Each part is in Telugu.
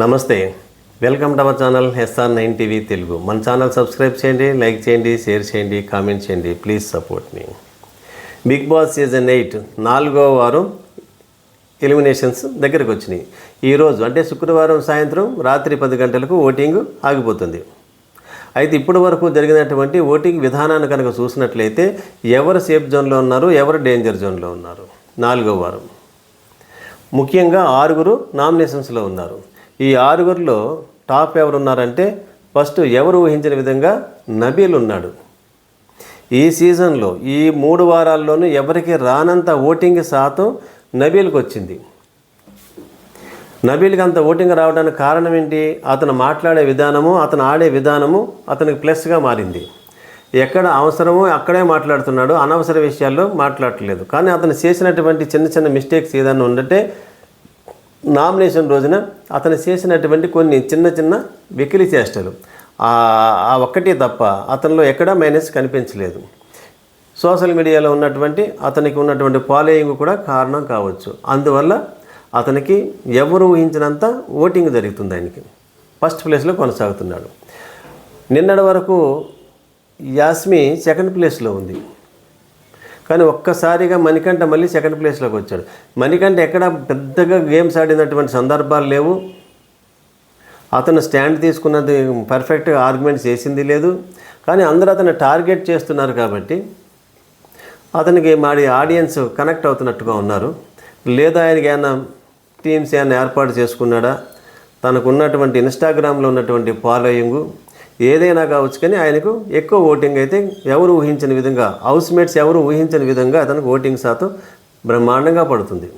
నమస్తే welcome to our channel SR nine TV Telugu. మన ఛానల్ సబ్స్క్రైబ్ చేయండి లైక్ చేయండి షేర్ చేయండి కామెంట్ చేయండి ప్లీజ్ సపోర్ట్ మీ. బిగ్ బాస్ సీజన్ ఎయిట్ నాలుగో వారం ఎలిమినేషన్స్ దగ్గరకు వచ్చినాయి. ఈరోజు అంటే శుక్రవారం సాయంత్రం రాత్రి పది గంటలకు ఓటింగ్ ఆగిపోతుంది. అయితే ఇప్పటి వరకు జరిగినటువంటి ఓటింగ్ విధానాన్ని కనుక చూసినట్లయితే ఎవరు సేఫ్ జోన్లో ఉన్నారు ఎవరు డేంజర్ జోన్లో ఉన్నారు? నాలుగో వారం. ముఖ్యంగా ఆరుగురు నామినేషన్స్లో ఉన్నారు. ఈ ఆరుగురిలో టాప్ ఎవరు ఉన్నారంటే ఫస్ట్ ఎవరు ఊహించిన విధంగా నబీల్ ఉన్నాడు. ఈ సీజన్లో ఈ మూడు వారాల్లోనూ ఎవరికి రానంత ఓటింగ్ శాతం నబీల్కి వచ్చింది. నబీల్కి అంత ఓటింగ్ రావడానికి కారణం ఏంటి? అతను మాట్లాడే విధానము అతను ఆడే విధానము అతనికి ప్లస్గా మారింది. ఎక్కడ అవసరమో అక్కడే మాట్లాడుతున్నాడు. అనవసర విషయాల్లో మాట్లాడట్లేదు. కానీ అతను చేసినటువంటి చిన్న చిన్న మిస్టేక్స్ ఏదైనా ఉందంటే నామినేషన్ రోజున అతను చేసినటువంటి కొన్ని చిన్న చిన్న వెకిలి చేష్టలు. ఆ- ఒక్కటి తప్ప అతనిలో ఎక్కడా మైనస్ కనిపించలేదు. సోషల్ మీడియాలో ఉన్నటువంటి అతనికి ఉన్నటువంటి ఫాలోయింగ్ కూడా కారణం కావచ్చు. అందువల్ల అతనికి ఎవరు ఊహించినంత ఓటింగ్ జరుగుతుంది ఆయనకి. ఫస్ట్ ప్లేస్లో కొనసాగుతున్నాడు. నిన్నటి వరకు యాస్మి సెకండ్ ప్లేస్లో ఉంది. కానీ ఒక్కసారిగా మణికంఠ మళ్ళీ సెకండ్ ప్లేస్లోకి వచ్చాడు. మణికంఠ ఎక్కడ పెద్దగా గేమ్స్ ఆడినటువంటి సందర్భాలు లేవు. అతను స్టాండ్ తీసుకున్నది పర్ఫెక్ట్గా ఆర్గ్యుమెంట్స్ చేసింది లేదు. కానీ అందరూ అతను టార్గెట్ చేస్తున్నారు కాబట్టి అతనికి మాడి ఆడియన్స్ కనెక్ట్ అవుతున్నట్టుగా ఉన్నారు. లేదా ఆయనకి ఏమైనా టీమ్స్ ఏమైనా ఏర్పాటు చేసుకున్నాడా? తనకు ఉన్నటువంటి ఇన్స్టాగ్రామ్లో ఉన్నటువంటి ఫాలోయింగ్ ఏదైనా కావచ్చు కానీ ఆయనకు ఎక్కువ ఓటింగ్ అయితే ఎవరు ఊహించని విధంగా హౌస్ మేట్స్ ఎవరు ఊహించని విధంగా అతనికి ఓటింగ్ శాతం బ్రహ్మాండంగా పడుతుంది.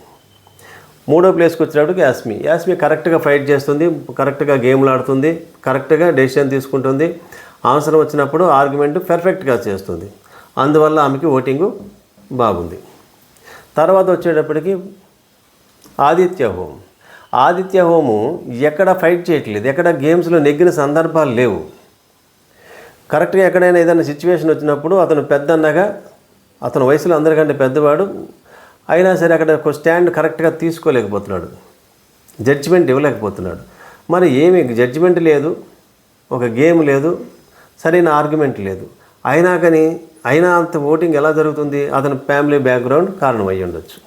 మూడో ప్లేస్కి వచ్చేటప్పటికి యాస్మి యాస్మి కరెక్ట్గా ఫైట్ చేస్తుంది కరెక్ట్గా గేమ్లు ఆడుతుంది కరెక్ట్గా డెసిషన్ తీసుకుంటుంది. అవసరం వచ్చినప్పుడు ఆర్గ్యుమెంట్ పెర్ఫెక్ట్గా చేస్తుంది. అందువల్ల ఆమెకి ఓటింగు బాగుంది. తర్వాత వచ్చేటప్పటికి ఆదిత్య హోమ్. ఆదిత్య హోము ఎక్కడ ఫైట్ చేయట్లేదు ఎక్కడ గేమ్స్లో నెగ్గిన సందర్భాలు లేవు. కరెక్ట్గా ఎక్కడైనా ఏదైనా సిచ్యువేషన్ వచ్చినప్పుడు అతను పెద్దన్నగా అతను వయసులో అందరికంటే పెద్దవాడు అయినా సరే అక్కడ ఒక స్టాండ్ కరెక్ట్గా తీసుకోలేకపోతున్నాడు. జడ్జిమెంట్ ఇవ్వలేకపోతున్నాడు. మరి ఏమి జడ్జిమెంట్ లేదు ఒక గేమ్ లేదు సరైన ఆర్గ్యుమెంట్ లేదు. అయినా కానీ అయినా అంత ఓటింగ్ ఎలా జరుగుతుంది? అతని ఫ్యామిలీ బ్యాక్గ్రౌండ్ కారణం అయ్యి ఉండొచ్చు.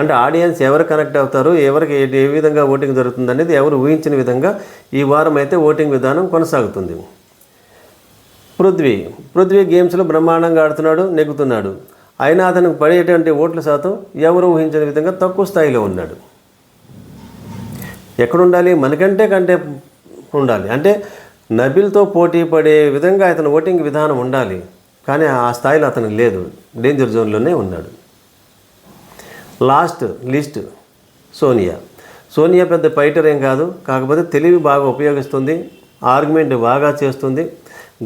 అంటే ఆడియన్స్ ఎవరు కనెక్ట్ అవుతారు ఎవరికి ఏ విధంగా ఓటింగ్ జరుగుతుంది అనేది ఎవరు ఊహించిన విధంగా ఈ వారం అయితే ఓటింగ్ విధానం కొనసాగుతుంది. పృథ్వీ. పృథ్వీ గేమ్స్లో బ్రహ్మాండంగా ఆడుతున్నాడు నెగ్గుతున్నాడు. అయినా అతనికి పడేటువంటి ఓట్ల శాతం ఎవరు ఊహించిన విధంగా తక్కువ స్థాయిలో ఉన్నాడు. ఎక్కడుండాలి? మనకంటే కంటే ఉండాలి. అంటే నబిల్తో పోటీ పడే విధంగా అతని ఓటింగ్ విధానం ఉండాలి. కానీ ఆ స్థాయిలో అతనికి లేదు. డేంజర్ జోన్లోనే ఉన్నాడు. Last list Sonia. సోనియా పెద్ద ఫైటర్ ఏం కాదు. కాకపోతే తెలివి బాగా ఉపయోగిస్తుంది. ఆర్గ్యుమెంట్ బాగా చేస్తుంది.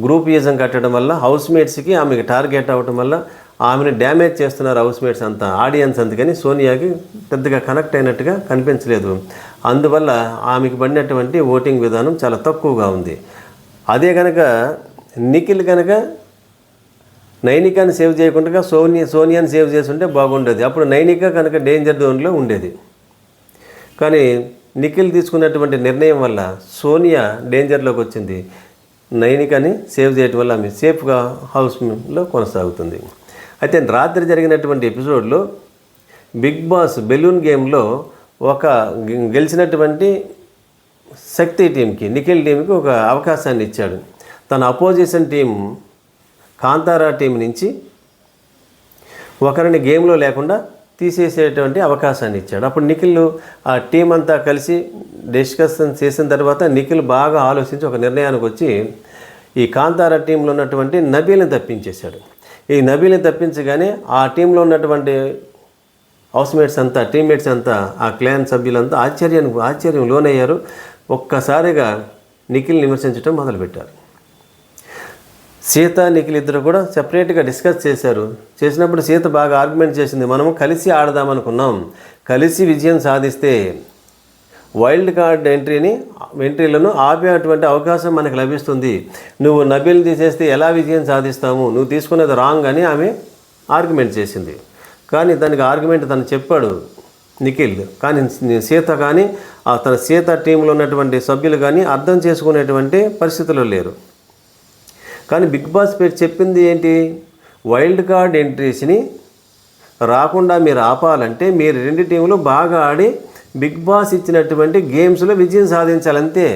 గ్రూప్ ఈజం కట్టడం వల్ల హౌస్ మేట్స్కి ఆమెకి టార్గెట్ అవ్వటం వల్ల ఆమెను డ్యామేజ్ చేస్తున్నారు హౌస్ మేట్స్ అంతా. ఆడియన్స్ అందుకని సోనియాకి పెద్దగా కనెక్ట్ అయినట్టుగా కనిపించలేదు. అందువల్ల ఆమెకి పడినటువంటి ఓటింగ్ విధానం చాలా తక్కువగా ఉంది. అదే కనుక నిఖిల్ కనుక నైనికాని సేవ్ చేయకుండా సోనియా సోనియాని సేవ్ చేస్తుంటే బాగుండేది. అప్పుడు నైనిక కనుక డేంజర్ జోన్లో ఉండేది. కానీ నిఖిల్ తీసుకున్నటువంటి నిర్ణయం వల్ల సోనియా డేంజర్లోకి వచ్చింది. నైనికని సేవ్ చేయటం వల్ల ఆమె సేఫ్గా హౌస్లో కొనసాగుతుంది. అయితే రాత్రి జరిగినటువంటి ఎపిసోడ్లో బిగ్ బాస్ బెలూన్ గేమ్లో ఒక గె- గెలిచినటువంటి శక్తి టీంకి నిఖిల్ టీంకి ఒక అవకాశాన్ని ఇచ్చాడు. తన అపోజిషన్ టీం కాంతారా టీం నుంచి ఒకరిని గేమ్లో లేకుండా తీసేసేటువంటి అవకాశాన్ని ఇచ్చాడు. అప్పుడు నిఖిల్ ఆ టీం అంతా కలిసి డిస్కషన్ చేసిన తర్వాత నిఖిల్ బాగా ఆలోచించి ఒక నిర్ణయానికి వచ్చి ఈ కాంతారా టీంలో ఉన్నటువంటి నబీల్ని తప్పించేశాడు. ఈ నబీల్ని తప్పించగానే ఆ టీంలో ఉన్నటువంటి హౌస్మేట్స్ అంతా టీమ్మేట్స్ అంతా ఆ క్లాన్ సభ్యులంతా ఆశ్చర్యానికి ఆశ్చర్యం లోనయ్యారు ఒక్కసారిగా నిఖిల్ని విమర్శించడం మొదలుపెట్టారు. సీత నిఖిల్ ఇద్దరు కూడా సెపరేట్గా డిస్కస్ చేశారు. చేసినప్పుడు సీత బాగా ఆర్గ్యుమెంట్ చేసింది. మనము కలిసి ఆడదామనుకున్నాం కలిసి విజయం సాధిస్తే వైల్డ్ కార్డ్ ఎంట్రీని ఎంట్రీలను ఆపేటువంటి అవకాశం మనకు లభిస్తుంది. నువ్వు నబీల్ తీసేస్తే ఎలా విజయం సాధిస్తాము? నువ్వు తీసుకునేది రాంగ్ అని ఆమె ఆర్గ్యుమెంట్ చేసింది. కానీ దానికి ఆర్గ్యుమెంట్ తను చెప్పాడు నిఖిల్. కానీ సీత కానీ తన సీత టీంలో ఉన్నటువంటి సభ్యులు కానీ అర్థం చేసుకునేటువంటి పరిస్థితుల్లో లేరు. కానీ బిగ్ బాస్ పేరు చెప్పింది ఏంటి? వైల్డ్ కార్డ్ ఎంట్రీస్ని రాకుండా మీరు ఆపాలంటే మీరు రెండు టీములు బాగా ఆడి బిగ్ బాస్ ఇచ్చినటువంటి గేమ్స్లో విజయం సాధించాలంతే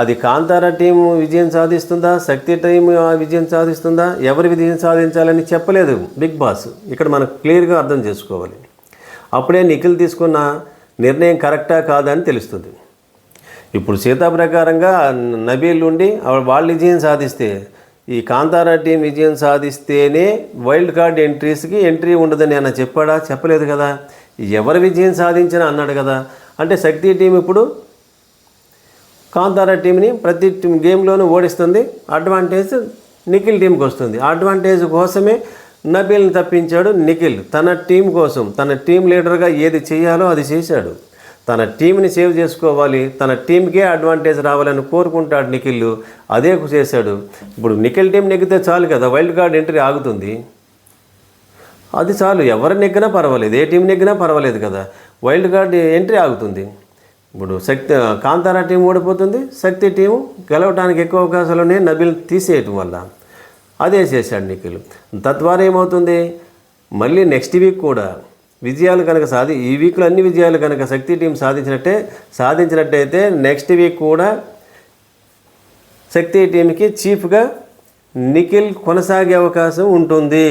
అది కాంతారా టీం విజయం సాధిస్తుందా? శక్తి టీం విజయం సాధిస్తుందా? ఎవరు విజయం సాధించాలని చెప్పలేదు బిగ్ బాస్. ఇక్కడ మనం క్లియర్గా అర్థం చేసుకోవాలి. అప్పుడే నిఖిల్ తీసుకున్న నిర్ణయం కరెక్టా కాదా అని తెలుస్తుంది. ఇప్పుడు సీతా ప్రకారంగా నబీల్ ఉండి వాళ్ళు విజయం సాధిస్తే ఈ కాంతారా టీం విజయం సాధిస్తేనే వైల్డ్ కార్డ్ ఎంట్రీస్కి ఎంట్రీ ఉండదని ఆయన చెప్పాడా? చెప్పలేదు కదా. ఎవరు విజయం సాధించినా అన్నాడు కదా. అంటే శక్తి టీం ఇప్పుడు కాంతారా టీంని ప్రతి టీం గేమ్లోనూ ఓడిస్తుంది. అడ్వాంటేజ్ నిఖిల్ టీంకి వస్తుంది. అడ్వాంటేజ్ కోసమే నబీల్ని తప్పించాడు నిఖిల్. తన టీం కోసం తన టీం లీడర్గా ఏది చేయాలో అది చేశాడు. తన టీంని సేవ్ చేసుకోవాలి తన టీంకే అడ్వాంటేజ్ రావాలని కోరుకుంటాడు నిఖిల్. అదే చేశాడు. ఇప్పుడు నిఖిల్ టీం నెగ్గితే చాలు కదా వైల్డ్ కార్డ్ ఎంట్రీ ఆగుతుంది. అది చాలు ఎవరు నెగ్గినా పర్వాలేదు ఏ టీం నెగ్గినా పర్వాలేదు కదా. వైల్డ్ కార్డ్ ఎంట్రీ ఆగుతుంది. ఇప్పుడు శక్తి కాంతారా టీం ఓడిపోతుంది. శక్తి టీం గెలవడానికి ఎక్కువ అవకాశాలు ఉన్నాయి. నబిల్ తీసేయటం వల్ల. అదే చేశాడు నిఖిల్. తద్వారా ఏమవుతుంది? మళ్ళీ నెక్స్ట్ వీక్ కూడా విజయాలు కనుక సాధి ఈ వీక్లో అన్ని విజయాలు కనుక శక్తి టీం సాధించినట్టే సాధించినట్టయితే నెక్స్ట్ వీక్ కూడా శక్తి టీంకి చీఫ్గా నిఖిల్ కొనసాగే అవకాశం ఉంటుంది.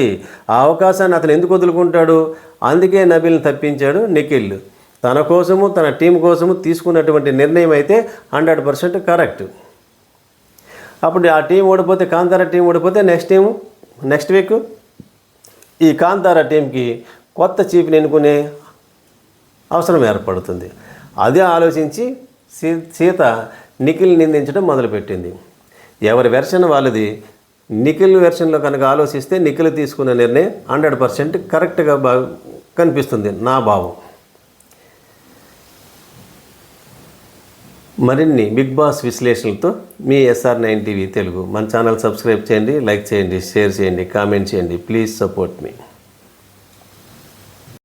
ఆ అవకాశాన్ని అతను ఎందుకు వదులుకుంటాడు? అందుకే నబిల్ని తప్పించాడు నిఖిల్. తన కోసము తన టీం కోసము తీసుకున్నటువంటి నిర్ణయం అయితే హండ్రెడ్ పర్సెంట్ కరెక్ట్. అప్పుడు ఆ టీం ఓడిపోతే కాంతార టీం ఓడిపోతే నెక్స్ట్ టీం నెక్స్ట్ వీక్ ఈ కాంతార టీంకి కొత్త చీఫ్ని ఎన్నుకునే అవసరం ఏర్పడుతుంది. అదే ఆలోచించి సీ సీత నిఖిల్ నిందించడం మొదలుపెట్టింది. ఎవరి వెర్షన్ వాళ్ళది? నిఖిల్ వెర్షన్లో కనుక ఆలోచిస్తే నిఖిల్ తీసుకున్న నిర్ణయం హండ్రెడ్ పర్సెంట్ కరెక్ట్గా బా కనిపిస్తుంది నా భావం. మరిన్ని బిగ్ బాస్ విశ్లేషణలతో మీ ఎస్ఆర్ నైన్ టీవీ తెలుగు మన ఛానల్ సబ్స్క్రైబ్ చేయండి లైక్ చేయండి షేర్ చేయండి కామెంట్ చేయండి. Please support me.